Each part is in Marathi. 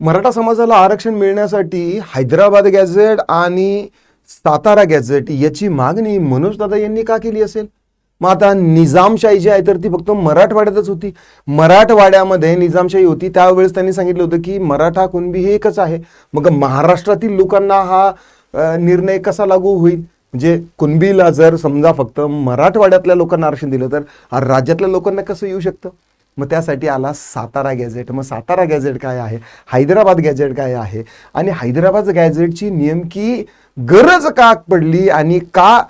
मराठा समाजाला आरक्षण मिळण्यासाठी हैदराबाद गॅझेट आणि सातारा गॅझेट याची मागणी मनोज दादा यांनी का केली असेल? मग आता निजामशाही जी आहे तर ती फक्त मराठवाड्यातच होती. मराठवाड्यामध्ये निजामशाही होती. त्यावेळेस त्यांनी सांगितलं होतं की मराठा कुणबी हे एकच आहे. मग महाराष्ट्रातील लोकांना हा निर्णय कसा लागू होईल? म्हणजे कुणबीला जर समजा फक्त मराठवाड्यातल्या लोकांना आरक्षण दिलं तर राज्यातल्या लोकांना कसं येऊ शकतं? मग त्यासाठी आला सातारा गॅझेट. मग सातारा गॅझेट काय आहे? हैदराबाद गॅझेट काय आहे? आणि हैदराबाद गॅझेटची नेमकी गरज का पडली आणि का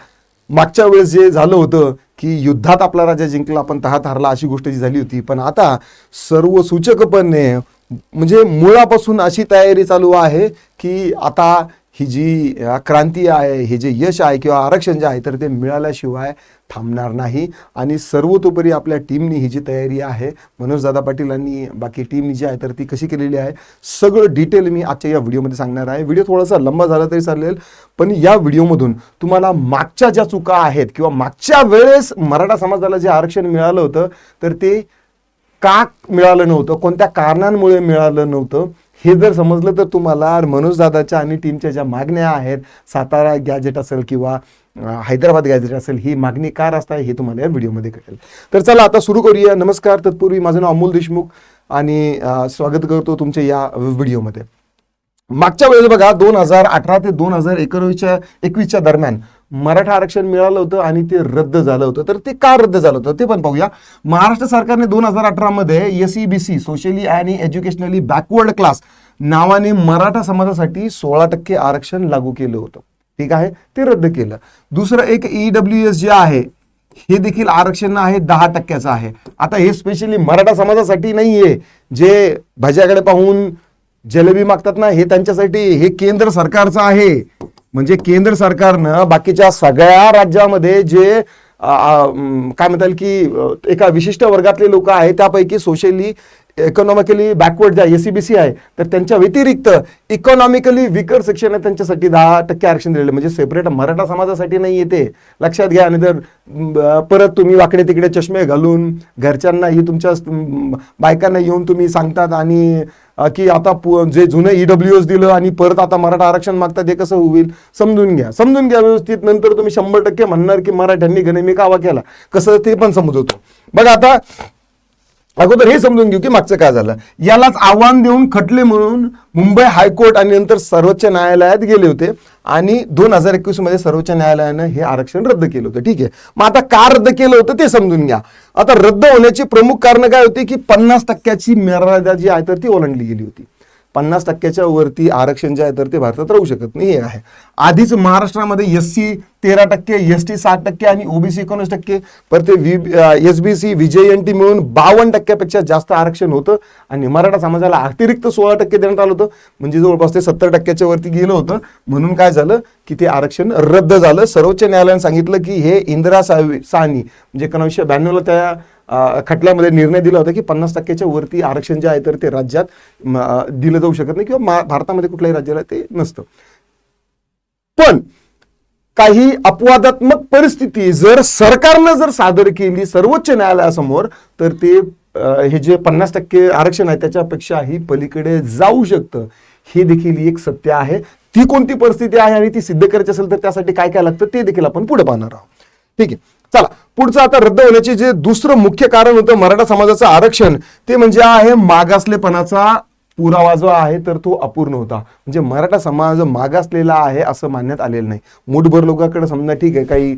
मागच्या वेळेस जे झालं होतं की युद्धात आपला राजा जिंकला पण तहात हारला अशी गोष्ट जी झाली होती. पण आता सर्व सूचकपणे म्हणजे मुळापासून अशी तयारी चालू आहे की आता ही जी क्रांती आहे हे जे यश आहे किंवा आरक्षण जे आहे तर ते मिळाल्याशिवाय थांबणार नाही. आणि सर्वतोपरी आपल्या टीमनी ही जी तयारी आहे मनोज दादा पाटील आणि बाकी टीम जी आहे तर ती कशी केलेली आहे सगळं डिटेल मी आजच्या या व्हिडिओमध्ये सांगणार आहे. व्हिडिओ थोडासा लंबा झाला तरी चालेल पण या व्हिडिओमधून तुम्हाला मागच्या ज्या चुका आहेत किंवा मागच्या वेळेस मराठा समाजाला जे आरक्षण मिळालं होतं तर ते का मिळालं नव्हतं कोणत्या कारणांमुळे मिळालं नव्हतं हे जर समजलं तर तुम्हाला मनोज दादाच्या आणि टीमच्या ज्या मागण्या आहेत सातारा गॅजेट असेल किंवा हैदराबाद गॅजेट असेल ही मागणी का रास्त आहे हे तुम्हाला या व्हिडिओमध्ये कळेल. तर चला आता सुरू करूया. नमस्कार तत्पूर्वी माझं नाव अमोल देशमुख आणि स्वागत करतो तुमच्या या व्हिडिओमध्ये. मागच्या वेळेस बघा दोन हजार अठरा ते दोन हजार एकोणवीसच्या एकवीसच्या दरम्यान मराठा आरक्षण मिळालं होतं आणि ते रद्द झालं होतं. तर ते का रद्द झालं होतं ते पण पाहूया. महाराष्ट्र सरकारने दोन हजार अठरामध्ये S E B C socially आणि एज्युकेशनली बॅकवर्ड क्लास नावाने मराठा समाजासाठी सोळा टक्के आरक्षण लागू केलं होतं. ठीक आहे? ते रद्द केलं. दुसरं एक ई एस जे आहे हे देखील आरक्षण आहे दहा टक्क्याचं आहे. आता हे स्पेशली मराठा समाजासाठी नाहीये. जे भज्याकडे पाहून जलेबी मागतात ना हे त्यांच्यासाठी हे केंद्र सरकारचं आहे. म्हणजे केंद्र सरकारनं बाकीच्या सगळ्या राज्यामध्ये जे काय म्हणता येईल की एका विशिष्ट वर्गातले लोक आहेत त्यापैकी सोशली इकॉनॉमिकली बॅकवर्ड ज्या एसीबीसी आहे तर त्यांच्या व्यतिरिक्त इकॉनॉमिकली विकर सेक्शन आहे त्यांच्यासाठी दहा टक्के आरक्षण दिलेलं म्हणजे सेपरेट मराठा समाजासाठी नाही येते लक्षात घ्या आणि जर परत तुम्ही वाकडे तिकडे चष्मे घालून घरच्यांनाही तुमच्या बायकांना येऊन तुम्ही सांगतात आणि की आता पु- जे जुनं ईडब्ल्यू एस दिलं आणि परत आता मराठा आरक्षण मागतात ते कसं होईल? समजून घ्या. समजून घ्या व्यवस्थित. नंतर तुम्ही शंभर टक्के म्हणणार की मराठ्यांनी गणेमी कावा केला. कसं ते पण समजवतो. बघा आता अगोदर हे समजून घेऊ की मागचं काय झालं. यालाच आव्हान देऊन खटले म्हणून मुंबई हायकोर्ट आणि नंतर सर्वोच्च न्यायालयात गेले होते. आणि दोन हजार एकवीसमध्ये सर्वोच्च न्यायालयानं हे आरक्षण रद्द केलं होतं. ठीक आहे. मग आता का रद्द केलं होतं ते समजून घ्या. आता रद्द होण्याची प्रमुख कारण काय होती की पन्नास टक्क्याची मर्यादा जी आहे तर ती ओलांडली गेली होती. पन्नास टक्क्याच्या वरती आरक्षण जे आहे तर ते भारतात राहू शकत नाही हे आहे. आधीच महाराष्ट्रामध्ये एस सी तेरा टक्के एस टी सात टक्के आणि ओबीसी एकोणीस टक्के. पर ते S B C V J N T मिळून बावन्न टक्क्यापेक्षा जास्त आरक्षण होतं. आणि मराठा समाजाला अतिरिक्त सोळा टक्के देण्यात आलं होतं. म्हणजे जवळपास ते सत्तर टक्क्याच्या वरती गेलं होतं. म्हणून काय झालं की ते आरक्षण रद्द झालं. सर्वोच्च न्यायालयाने सांगितलं की हे इंदिरा सावी साहनी म्हणजे एकोणीसशे ब्याण्णवला त्या खटल्यामध्ये निर्णय दिला होता की पन्नास टक्क्याच्या वरती आरक्षण जे आहे तर ते राज्यात दिलं जाऊ शकत नाही किंवा भारतामध्ये कुठल्याही राज्याला ते नसतं. पण काही अपवादात्मक परिस्थिती जर सरकारनं जर सादर केली सर्वोच्च न्यायालयासमोर तर ते हे जे पन्नास टक्के आरक्षण आहे त्याच्यापेक्षाही पलीकडे जाऊ शकतं. हे देखील एक सत्य आहे. ती कोणती परिस्थिती आहे आणि ती सिद्ध करायची असेल तर त्यासाठी काय काय लागतं ते देखील आपण पुढे पाहणार आहोत. ठीक आहे. चला पुढचं आता रद्द होण्याचे जे दुसरं मुख्य कारण होतं मराठा समाजाचं आरक्षण ते म्हणजे आहे मागासलेपणाचा पुरावा जो आहे तर तो अपूर्ण होता. म्हणजे मराठा समाज मागासलेला आहे असं मानण्यात आलेलं नाही. मूठभर लोकांकडे समजा ठीक आहे काही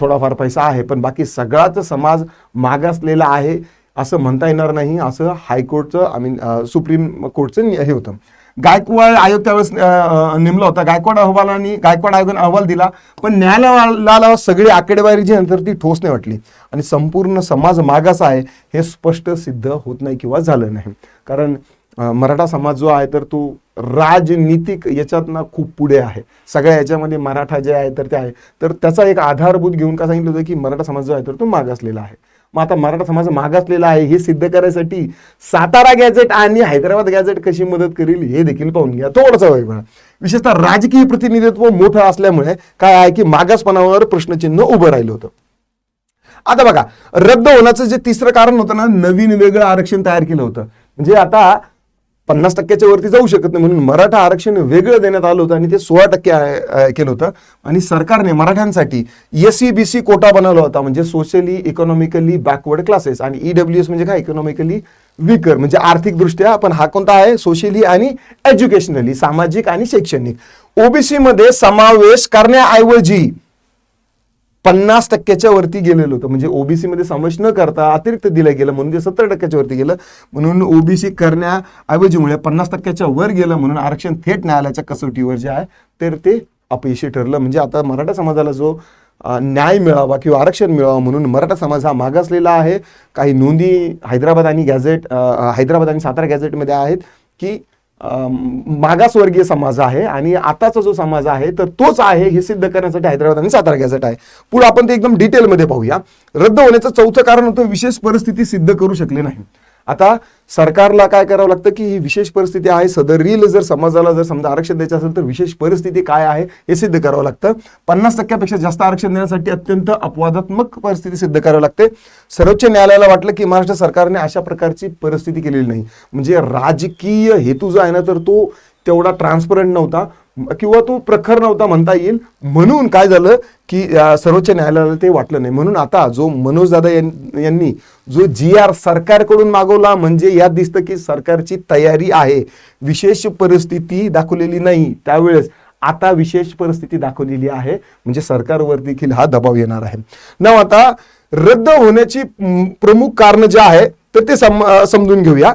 थोडाफार पैसा आहे पण बाकी सगळाच समाज मागासलेला आहे असं म्हणता येणार नाही असं हायकोर्टचं आय मीन सुप्रीम कोर्टचं हे होतं. गायकवाड आयोग त्यावेळेस नेमला होता. गायकवाड अहवालाने गायकवाड आयोगाने अहवाल दिला पण न्यायालयाला सगळी आकडेवारी जी नंतर ती ठोस नाही वाटली. आणि संपूर्ण समाज मागास आहे हे स्पष्ट सिद्ध होत नाही किंवा झालं नाही. कारण मराठा समाज जो आहे तर तो राजनीतिक याच्यात ना खूप पुढे आहे. सगळ्या याच्यामध्ये मराठा जे आहे तर ते आहे. तर त्याचा एक आधारभूत घेऊन का सांगितलं होतं की मराठा समाज जो आहे तर तो मागासलेला आहे. मग आता मराठा समाज मागासलेला आहे हे सिद्ध करायसाठी सातारा गॅझेट आणि हैदराबाद गॅझेट कशी मदत करील हे देखील पाहून घ्या. थोडंसं वेगळं विशेषतः राजकीय प्रतिनिधित्व मोठं असल्यामुळे काय आहे की मागासपणावर प्रश्नचिन्ह उभं राहिलं होतं. आता बघा रद्द होण्याचं जे तिसरं कारण होतं ना नवीन वेगळं आरक्षण तयार केलं होतं. म्हणजे आता पन्नास टक्क्याच्या वरती जाऊ शकत नाही म्हणून मराठा आरक्षण वेगळं देण्यात आलं होतं आणि ते सोळा टक्के केलं होतं. आणि सरकारने मराठ्यांसाठी S C B C quota बनवला होता म्हणजे सोशली इकॉनॉमिकली बॅकवर्ड क्लासेस आणि ईडब्ल्यू एस म्हणजे काय? इकॉनॉमिकली विकर म्हणजे आर्थिकदृष्ट्या पण हा कोणता आहे? सोशली आणि एज्युकेशनली सामाजिक आणि शैक्षणिक. ओबीसी मध्ये समावेश करण्याऐवजी पन्नास टक्क्याच्या वरती गेलेलं होतं. म्हणजे ओबीसीमध्ये समावेश न करता अतिरिक्त दिलं गेलं म्हणून ते सत्तर टक्क्याच्या वरती गेलं. म्हणून ओबीसी करण्याऐवजीमुळे पन्नास टक्क्याच्या वर गेलं म्हणून आरक्षण थेट न्यायालयाच्या कसोटीवर जे आहे तर ते अपयशी ठरलं. म्हणजे आता मराठा समाजाला जो न्याय मिळावा किंवा आरक्षण मिळावं म्हणून मराठा समाज हा मागासलेला आहे. काही नोंदी हैदराबाद आणि गॅझेट हैदराबाद आणि सातारा गॅझेटमध्ये आहेत की मागासवर्गीय समाज आहे आणि आताचा जो समाज आहे तर तोच आहे हे सिद्ध करण्यासाठी हैदराबाद आणि सातारा गॅझेट आहे. पुढे आपण ते एकदम डिटेलमध्ये पाहूया. रद्द होण्याचं चौथं कारण होतं विशेष परिस्थिती सिद्ध करू शकले नाही. आता सरकारला काय करावं लागतं की ही विशेष परिस्थिती आहे. सदरील जर समाजाला जर समजा आरक्षण द्यायचं असेल तर विशेष परिस्थिती काय आहे हे सिद्ध करावं लागतं. पन्नास टक्क्यापेक्षा जास्त आरक्षण देण्यासाठी अत्यंत अपवादात्मक परिस्थिती सिद्ध करावी लागते. सर्वोच्च न्यायालयाला वाटलं की महाराष्ट्र सरकारने अशा प्रकारची परिस्थिती केलेली नाही. म्हणजे राजकीय हेतू जो आहे ना तर तो तेवढा ट्रान्सपरंट नव्हता. किंवा तो प्रखर नव्हता म्हणता येईल. म्हणून काय झालं की सर्वोच्च न्यायालयाला ते वाटलं नाही. म्हणून आता जो मनोज दादा यांनी जो जी आर सरकारकडून मागवला म्हणजे यात दिसतं की सरकारची तयारी आहे. विशेष परिस्थिती दाखवलेली नाही. त्यावेळेस आता विशेष परिस्थिती दाखवलेली आहे. म्हणजे सरकारवर देखील हा दबाव येणार आहे. ना आता रद्द होण्याची प्रमुख कारण जे आहे तर ते सम समजून घेऊया.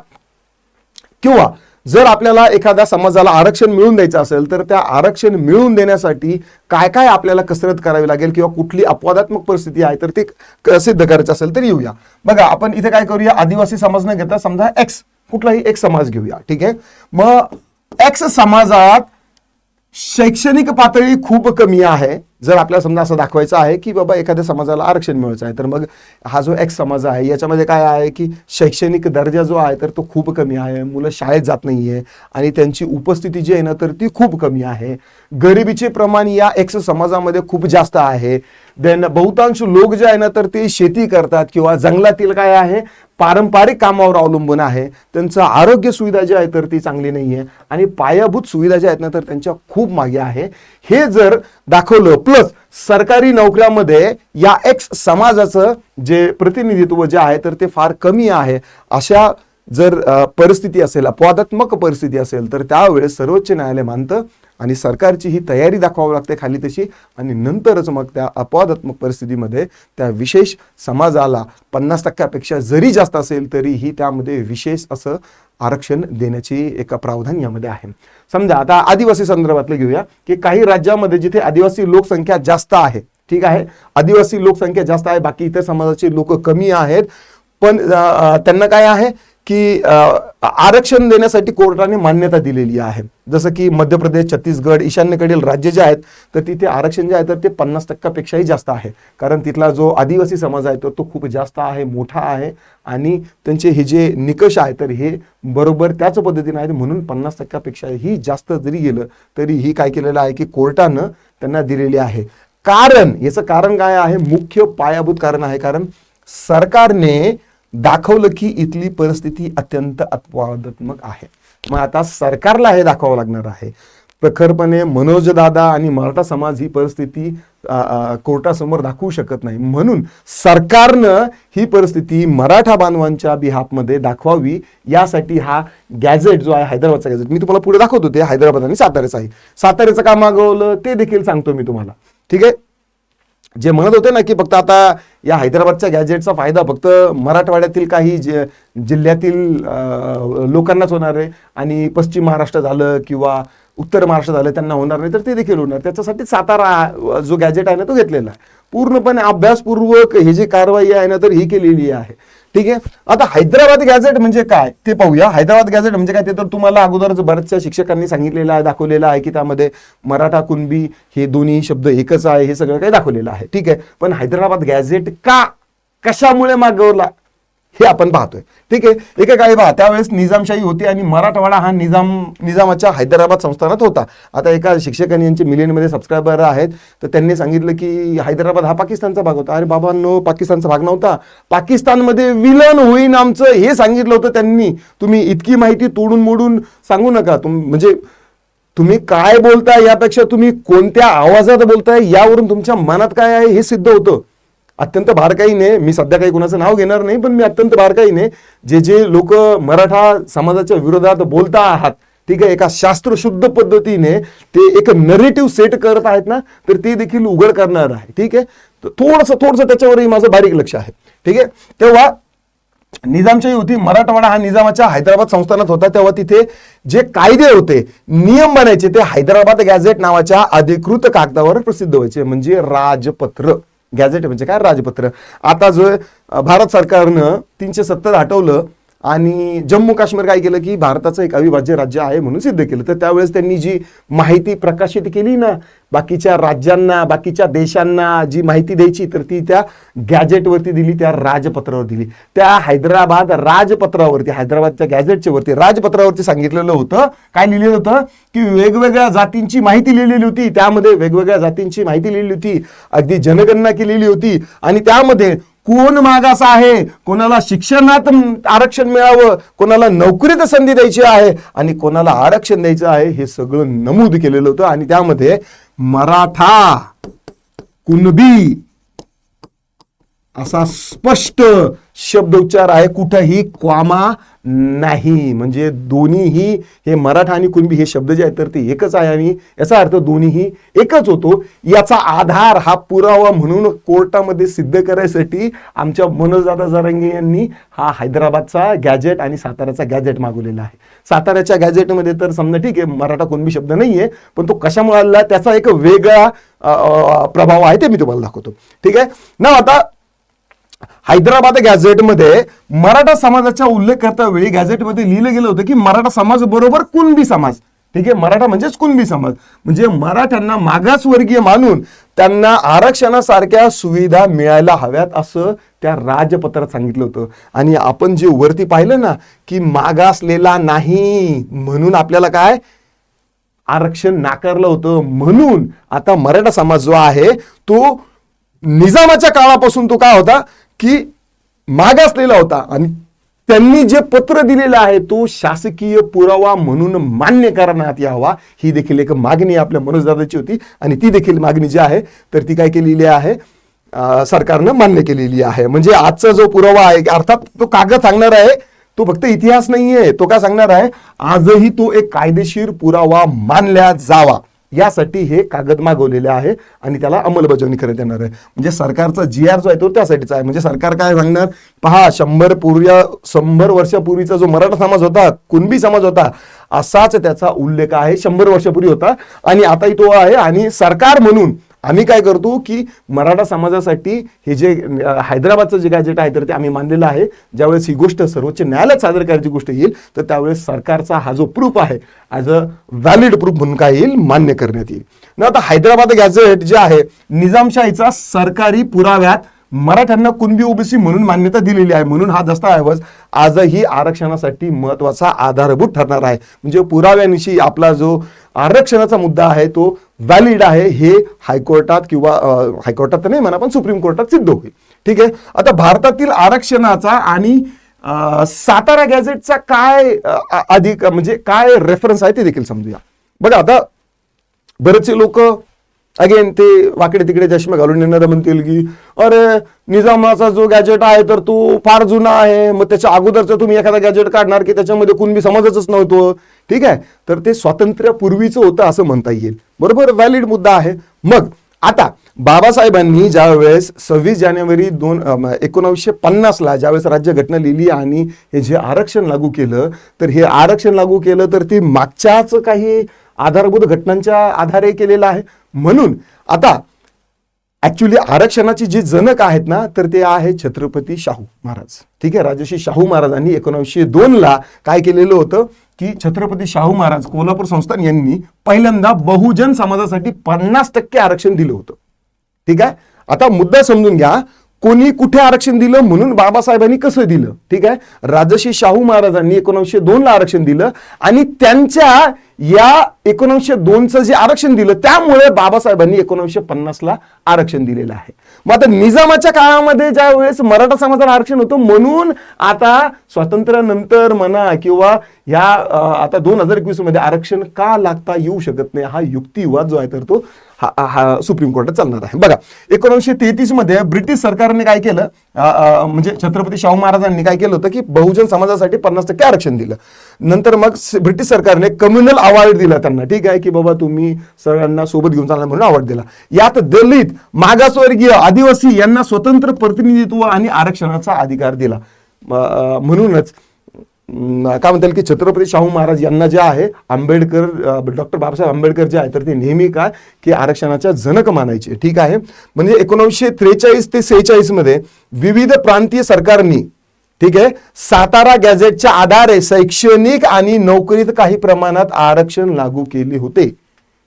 किंवा जर आपल्याला एखाद्या समाजाला आरक्षण मिळवून द्यायचं असेल तर त्या आरक्षण मिळवून देण्यासाठी काय काय आपल्याला कसरत करावी लागेल किंवा कुठली अपवादात्मक परिस्थिती आहे तर ते क- सिद्ध करायचं असेल तर येऊया. बघा आपण इथे काय करूया? आदिवासी समाज न घेता समजा एक्स कुठलाही एक समाज घेऊया ठीक आहे? मग एक्स समाजात शैक्षणिक पातळी खूप कमी आहे. जर आपल्याला समजा असं दाखवायचं आहे की बाबा एखाद्या समाजाला आरक्षण मिळवायचं आहे तर मग हा जो एक समाज आहे याच्यामध्ये काय आहे की शैक्षणिक दर्जा जो आहे तर तो खूप कमी आहे. मुलं शाळेत जात नाही आहे आणि त्यांची उपस्थिती जी आहे ना तर ती खूप कमी आहे. गरिबीचे प्रमाण या एक्स समाजामध्ये खूप जास्त आहे. देन बहुतांश लोक जे आहे ना तर ते शेती करतात किंवा जंगलातील काय आहे पारंपरिक कामावर अवलंबून आहे. त्यांचं आरोग्य सुविधा जी आहे तर ती चांगली नाही आहे. आणि पायाभूत सुविधा ज्या आहेत ना तर त्यांच्या खूप मागे आहे. हे जर दाखवलं प्लस सरकारी नोकऱ्यामध्ये या एक्स समाजाचं जे प्रतिनिधित्व जे आहे तर ते फार कमी आहे. अशा जर परिस्थिती असेल अपवादात्मक परिस्थिती असेल तर त्यावेळेस सर्वोच्च न्यायालय मानतं आणि सरकारची ही तयारी दाखवावी लागते खाली तशी. आणि नंतरच मग त्या अपवादात्मक परिस्थितीमध्ये त्या विशेष समाजाला पन्नास टक्क्यापेक्षा जरी जास्त असेल तरीही त्यामध्ये विशेष असं आरक्षण देण्याची एक प्रावधान यामध्ये आहे. समजा आता आदिवासी संदर्भातलं घेऊया की काही राज्यामध्ये जिथे आदिवासी लोकसंख्या जास्त आहे ठीक आहे? आदिवासी लोकसंख्या जास्त आहे बाकी इतर समाजाचे लोक कमी आहेत. पण त्यांना काय आहे? की आरक्षण देण्यासाठी कोर्टाने मान्यता दिलेली आहे. जसं की मध्य प्रदेश छत्तीसगड ईशान्येकडील राज्य जे आहेत तर तिथे आरक्षण जे आहे तर ते पन्नास टक्क्यापेक्षाही जास्त आहे. कारण तिथला जो आदिवासी समाज आहे तर तो खूप जास्त आहे मोठा आहे आणि त्यांचे हे जे निकष आहे तर हे बरोबर त्याच पद्धतीने आहेत. म्हणून पन्नास टक्क्यापेक्षाही जास्त जरी गेलं तरी ही काय केलेलं आहे की कोर्टानं त्यांना दिलेली आहे. कारण याचं कारण काय आहे? मुख्य पायाभूत कारण आहे. कारण सरकारने दाखवलं की इथली परिस्थिती अत्यंत अपवादात्मक आहे. मग आता सरकारला हे दाखवावं लागणार आहे. प्रखरपणे मनोजदादा आणि मराठा समाज ही परिस्थिती कोर्टासमोर दाखवू शकत नाही. म्हणून सरकारनं ही परिस्थिती मराठा बांधवांच्या बिहापमध्ये दाखवावी. यासाठी हा गॅझेट जो आहे हैदराबादचा गॅझेट मी तुम्हाला पुढे दाखवतो ते हैदराबाद आणि साताऱ्याचा आहे. साताऱ्याचं का मागवलं ते देखील सांगतो मी तुम्हाला. ठीक आहे? जे म्हणत होते ना की फक्त आता या हैदराबादच्या गॅजेटचा फायदा फक्त मराठवाड्यातील काही जे जिल्ह्यातील लोकांनाच होणार आहे आणि पश्चिम महाराष्ट्र झालं किंवा उत्तर महाराष्ट्र झालं त्यांना होणार नाही तर ते देखील होणार. त्याच्यासाठी सातारा जो गॅजेट आहे ना तो घेतलेला आहे. पूर्णपणे अभ्यासपूर्वक ही जी कारवाई आहे ना तर ही केलेली आहे. ठीक आहे? आता हैदराबाद गॅझेट म्हणजे काय? ते पाहूया. हैदराबाद गॅझेट म्हणजे काय? ते तर तुम्हाला अगोदरच बऱ्याचशा शिक्षकांनी सांगितलेलं आहे दाखवलेलं आहे की त्यामध्ये मराठा कुणबी हे दोन्ही शब्द एकच आहे हे सगळं काही दाखवलेलं आहे. ठीक आहे? पण हैदराबाद गॅझेट का कशामुळे मागवला? हे आपण पाहतोय. ठीक आहे? एका काळी पहा त्यावेळेस निजामशाही होती आणि मराठवाडा हा निजाम निजामाच्या हैदराबाद संस्थानात होता. आता एका शिक्षकांनी यांचे मिलियनमध्ये सबस्क्रायबर आहेत. तर त्यांनी सांगितलं की हैदराबाद हा पाकिस्तानचा भाग होता. अरे बाबांनो पाकिस्तानचा भाग नव्हता. पाकिस्तानमध्ये विलन होईन आमचं हे सांगितलं होतं त्यांनी. तुम्ही इतकी माहिती तोडून मोडून सांगू नका. तुम म्हणजे तुम्ही काय बोलताय यापेक्षा तुम्ही कोणत्या आवाजात बोलताय यावरून तुमच्या मनात काय आहे हे सिद्ध होतं. अत्यंत बारकाईने मी सध्या काही कुणाचं नाव घेणार नाही पण मी अत्यंत बारकाईने जे जे लोक मराठा समाजाच्या विरोधात बोलता आहात ठीक आहे एका शास्त्रशुद्ध पद्धतीने ते एक नरेटिव्ह सेट करत आहेत ना तर ते देखील उघड करणार आहे ठीक आहे? तर थोडंसं थोडंसं त्याच्यावरही माझं बारीक लक्ष आहे ठीक आहे? तेव्हा निजामशाही होती मराठवाडा हा निजामाच्या हैदराबाद संस्थानात होता तेव्हा तिथे जे कायदे होते नियम बनायचे ते हैदराबाद गॅझेट नावाच्या अधिकृत कागदावर प्रसिद्ध व्हायचे म्हणजे राजपत्र. गॅझेट म्हणजे काय? राजपत्र. आता जो भारत सरकारनं तीनशे सत्तर हटवलं आणि जम्मू काश्मीर काय केलं की भारताचं एक अविभाज्य राज्य आहे म्हणून सिद्ध केलं. तर त्यावेळेस त्यांनी जी माहिती प्रकाशित केली ना बाकीच्या राज्यांना बाकीच्या देशांना जी माहिती द्यायची तर ती त्या गॅजेटवरती दिली त्या राजपत्रावर दिली. त्या हैदराबाद राजपत्रावरती हैदराबादच्या गॅजेटच्या वरती राजपत्रावरती सांगितलेलं होतं काय लिहिलेलं होतं की वेगवेगळ्या जातींची माहिती लिहिलेली होती. त्यामध्ये वेगवेगळ्या जातींची माहिती लिहिली होती. अगदी जनगणना केलेली होती. आणि त्यामध्ये कोण मागास आहे? कोणाला शिक्षणात आरक्षण मिळावं? कोणाला नोकरीत संधी द्यायची आहे? आणि कोणाला आरक्षण द्यायचं आहे हे सगळं नमूद केलेलं होतं. आणि त्यामध्ये मराठा कुणबी असा स्पष्ट शब्द उच्चार आहे कुठंही क्वामा नाही. म्हणजे दोन्हीही हे मराठा आणि कुणबी हे शब्द जे आहेत तर ते एकच आहे आणि याचा अर्थ दोन्हीही एकच होतो. याचा आधार हा पुरावा म्हणून कोर्टामध्ये सिद्ध करायसाठी आमच्या मनोजदादा जरांगे यांनी हा हैदराबादचा गॅजेट आणि साताऱ्याचा गॅजेट मागवलेला आहे. साताऱ्याच्या गॅजेटमध्ये तर समजा ठीक आहे मराठा कुणबी शब्द नाहीये पण तो कशामुळे आला त्याचा एक वेगळा प्रभाव आहे ते मी तुम्हाला दाखवतो. ठीक आहे? ना आता हैदराबाद गॅझेटमध्ये मराठा समाजाचा उल्लेख करता वेळी गॅझेटमध्ये लिहिलं गेलं होतं की मराठा समाज बरोबर कुणबी समाज. ठीक आहे मराठा म्हणजेच कुणबी समाज. म्हणजे मराठ्यांना मागासवर्गीय मानून त्यांना आरक्षणासारख्या सुविधा मिळायला हव्यात असं त्या राजपत्रात सांगितलं होतं. आणि आपण जे वरती पाहिलं ना की मागासलेला नाही म्हणून आपल्याला काय? आरक्षण नाकारलं होतं. म्हणून आता मराठा समाज जो आहे तो निजामाच्या काळापासून तो काय होता? की मागासलेला होता आणि त्यांनी जे पत्र दिलेलं आहे तो शासकीय पुरावा म्हणून मान्य करण्यात यावा. ही देखील एक मागणी आपल्या मनोजदादाची होती आणि ती देखील मागणी जी आहे तर ती काय केलेली आहे? सरकारनं मान्य केलेली आहे. म्हणजे आजचा जो पुरावा आहे अर्थात तो कागद सांगणार आहे तो फक्त इतिहास नाहीये तो काय सांगणार आहे? आजही तो एक कायदेशीर पुरावा मानला जावा. यासाठी हे कागद मागवलेले आहे आणि त्याला अंमलबजावणी करण्यात येणार आहे. म्हणजे सरकारचा जी आर जो आहे तो त्यासाठीचा आहे. म्हणजे सरकार काय सांगणार? पहा शंभर पूर्वी शंभर वर्षापूर्वीचा जो मराठा समाज होता कुणबी समाज होता असाच त्याचा उल्लेख आहे. शंभर वर्षापूर्वी होता आणि आताही तो आहे आणि सरकार म्हणून आम्ही काय करतो की मराठा समाजासाठी हे जे हैदराबादचं जे गॅजेट आहे तर ते आम्ही मानलेलं आहे. ज्यावेळेस ही गोष्ट सर्वोच्च न्यायालयात सादर करायची गोष्ट येईल तर त्यावेळेस सरकारचा हा जो प्रूफ आहे ॲज अ व्हॅलिड प्रूफ म्हणून काय येईल मान्य करण्यात येईल. ना आता हैदराबाद गॅजेट जे आहे निजामशाहीचा सरकारी पुराव्यात मराठ्यांना कुणबी ओबीसी म्हणून मान्यता दिलेली आहे म्हणून हा दस्तऐवज आजही आरक्षणासाठी महत्त्वाचा आधारभूत ठरणार आहे. म्हणजे पुराव्यानिशी आपला जो आरक्षणाचा मुद्दा आहे तो व्हॅलिड आहे हे हायकोर्टात किंवा हायकोर्टात तर नाही म्हणा पण सुप्रीम कोर्टात सिद्ध होईल. ठीक आहे? आता भारतातील आरक्षणाचा आणि सातारा गॅझेटचा काय अधिक म्हणजे काय रेफरन्स आहे ते देखील समजूया. बघा आता बरेचसे लोक अगेन ते वाकडे तिकडे चष्मे घालून येणारे म्हणतील की अरे निजामाचा जो गॅजेट आहे तर तो फार जुना आहे. मग त्याच्या अगोदरचं तुम्ही एखादा गॅजेट काढणार की त्याच्यामध्ये कुणबी समजच नव्हतं. ठीक आहे? तर ते स्वातंत्र्यापूर्वीचं होतं असं म्हणता येईल. बरोबर? व्हॅलिड मुद्दा आहे. मग आता बाबासाहेबांनी ज्यावेळेस सव्वीस जानेवारी दोन एकोणावीसशे पन्नासला ज्यावेळेस राज्यघटना लिहिली आणि हे जे आरक्षण लागू केलं तर हे आरक्षण लागू केलं तर ती मागच्याच काही आधारभूत घटनांच्या आधारे केलेलं आहे. म्हणून आता ॲक्च्युली आरक्षणाची जी जनक आहेत ना तर ते आहे छत्रपती शाहू महाराज. ठीक आहे? राजर्षी शाहू महाराजांनी एकोणीसशे दोन ला काय केलेलं होतं? की छत्रपती शाहू महाराज कोल्हापूर संस्थान यांनी पहिल्यांदा बहुजन समाजासाठी पन्नास टक्के आरक्षण दिलं होतं. ठीक आहे? आता मुद्दा समजून घ्या. कोणी कुठे आरक्षण दिलं म्हणून बाबासाहेबांनी कसं दिलं? ठीक आहे? राजश्री शाहू महाराजांनी एकोणीसशे दोनला आरक्षण दिलं आणि त्यांच्या या एकोणीसशे दोनचं जे आरक्षण दिलं त्यामुळे बाबासाहेबांनी एकोणीसशे पन्नासला आरक्षण दिलेलं आहे. मग आता निजामाच्या काळामध्ये ज्या वेळेस मराठा समाजाला आरक्षण होतं म्हणून आता स्वातंत्र्यानंतर म्हणा किंवा ह्या आता दोन हजार एकवीसमध्ये आरक्षण का लागता येऊ शकत नाही हा युक्तिवाद जो आहे तर तो हा हा सुप्रीम कोर्टात चालणार आहे. बघा एकोणीसशे तेहतीसमध्ये ब्रिटिश सरकारने काय केलं? म्हणजे छत्रपती शाहू महाराजांनी काय केलं होतं की बहुजन समाजासाठी पन्नास टक्के आरक्षण दिलं. नंतर मग ब्रिटिश सरकारने कम्युनल अवॉर्ड दिला त्यांना. ठीक आहे की बाबा तुम्ही सगळ्यांना सोबत घेऊन चालणार म्हणून अवॉर्ड दिला. यात दलित मागासवर्गीय आदिवासी यांना स्वतंत्र प्रतिनिधित्व आणि आरक्षणाचा अधिकार दिला. म्हणूनच काय म्हणता येईल की छत्रपती शाहू महाराज यांना जे आहे आंबेडकर डॉक्टर बाबासाहेब आंबेडकर जे आहे तर ते नेहमी काय की आरक्षणाच्या जनक मानायचे. ठीक आहे? म्हणजे एकोणीसशे त्रेचाळीस ते सेहेचाळीसमध्ये विविध प्रांतीय सरकारनी ठीक आहे सातारा गॅझेटच्या आधारे शैक्षणिक आणि नोकरीत काही प्रमाणात आरक्षण लागू केले होते.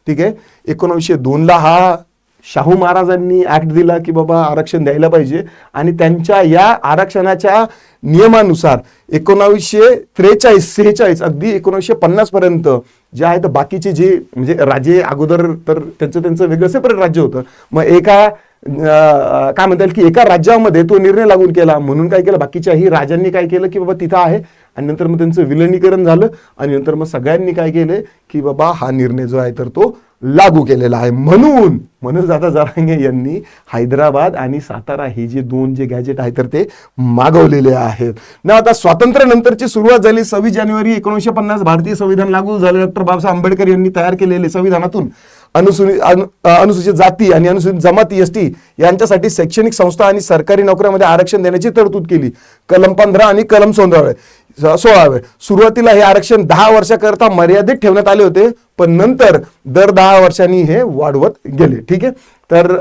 ठीक आहे? एकोणीसशे दोनला हा शाहू महाराजांनी ऍक्ट दिला की बाबा आरक्षण द्यायला पाहिजे. आणि त्यांच्या या आरक्षणाच्या नियमानुसार एकोणावीसशे त्रेचाळीस सेहेचाळीस अगदी एकोणीसशे पन्नास पर्यंत जे आहे तर बाकीचे जे म्हणजे राज्य अगोदर तर त्यांचं त्यांचं वेगळं सेपरेट राज्य होतं. मग एका काय म्हणता येईल की एका राज्यामध्ये तो निर्णय लागून केला. म्हणून काय केलं? बाकीच्याही राजांनी काय केलं की बाबा तिथं आहे. आणि नंतर मग त्यांचं विलनीकरण झालं आणि नंतर मग सगळ्यांनी काय केलं की बाबा हा निर्णय जो आहे तर तो लागू केलेला आहे. म्हणून म्हणून दादा जरांगे यांनी हैदराबाद आणि सातारा हे जे दोन जे गॅजेट आहे तर ते मागवलेले आहेत. ना आता स्वातंत्र्यानंतरची सुरुवात झाली. सव्वीस जानेवारी एकोणीसशे पन्नास भारतीय संविधान लागू झालं. डॉक्टर बाबासाहेब आंबेडकर यांनी तयार केलेले संविधानातून अनुसूचित अनुसूचित जाती आणि अनुसूचित जमाती एस टी यांच्यासाठी शैक्षणिक संस्था आणि सरकारी नोकऱ्यामध्ये आरक्षण देण्याची तरतूद केली. कलम पंधरा आणि कलम सोळावे सोळावे. सुरुवातीला हे आरक्षण दहा वर्षाकरता मर्यादित ठेवण्यात आले होते पण नंतर दर दहा वर्षांनी हे वाढवत गेले. ठीक आहे? तर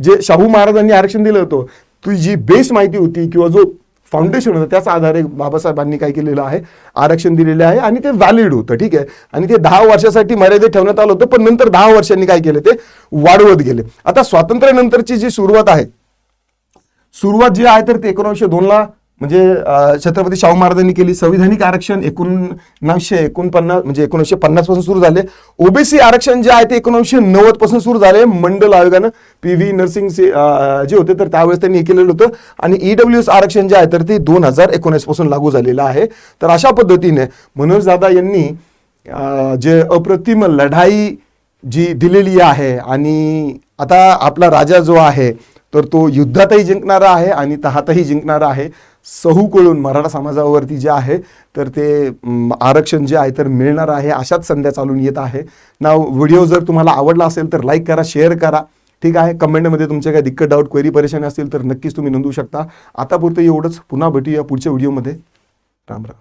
जे शाहू महाराजांनी आरक्षण दिलं होतं ती जी बेस माहिती होती किंवा जो फाउंडेशन होतं त्याच्या आधारे बाबासाहेबांनी काय केलेलं आहे? आरक्षण दिलेलं आहे आणि ते व्हॅलिड होतं. ठीक आहे? आणि ते दहा वर्षासाठी मर्यादित ठेवण्यात आलं होतं पण नंतर दहा वर्षांनी काय केलं? ते वाढवत गेले. आता स्वातंत्र्यानंतरची जी सुरुवात आहे सुरुवात जी आहे तर ते एकोणीसशे दोनला म्हणजे छत्रपती शाहू महाराजांनी केली संविधानिक आरक्षण एकोणीसशे एकोणपन्नास म्हणजे एकोणीसशे पन्नासपासून सुरू झाले. ओबीसी आरक्षण जे आहे ते एकोणीसशे नव्वदपासून सुरू झाले. मंडल आयोगानं पी व्ही नर्सिंग से- जे होते तर त्यावेळेस त्यांनी हे केलेलं होतं. आणि ईडब्ल्यू एस आरक्षण जे आहे तर ते दोन हजार एकोणीसपासून लागू झालेलं आहे. तर अशा पद्धतीने मनोज दादा यांनी जे अप्रतिम लढाई जी दिलेली आहे आणि आता आपला राजा जो आहे तर तो युद्धातही जिंकणारा आहे आणि तहातही जिंकणारा आहे. सहूकडून मराठा समाजावरती जे आहे तर ते आरक्षण जे आहे तर मिळणार आहे अशाच संध्या चालून येत आहे. ना व्हिडिओ जर तुम्हाला आवडला असेल तर लाईक करा शेअर करा. ठीक आहे? कमेंटमध्ये तुमच्या काही दिक्कत डाऊट क्वेरी परेशानी असतील तर नक्कीच तुम्ही नोंदवू शकता. आतापुरतं एवढंच. पुन्हा भेटूया पुढच्या व्हिडिओमध्ये. राम राम.